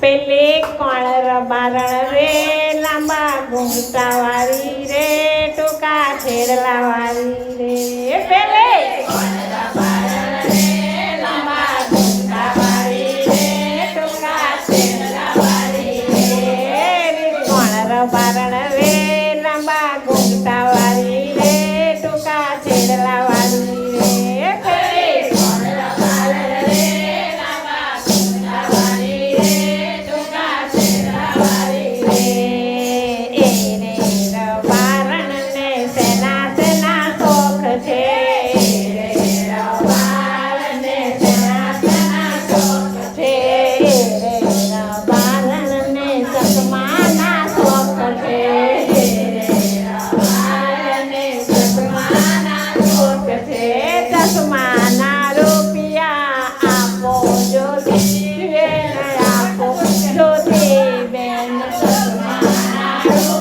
પેલે કોણ રબારણ રે લાંબા ઘૂંઘતા વાળી રે ટૂંકા છેડલા વાળી રે. પેલે Yes.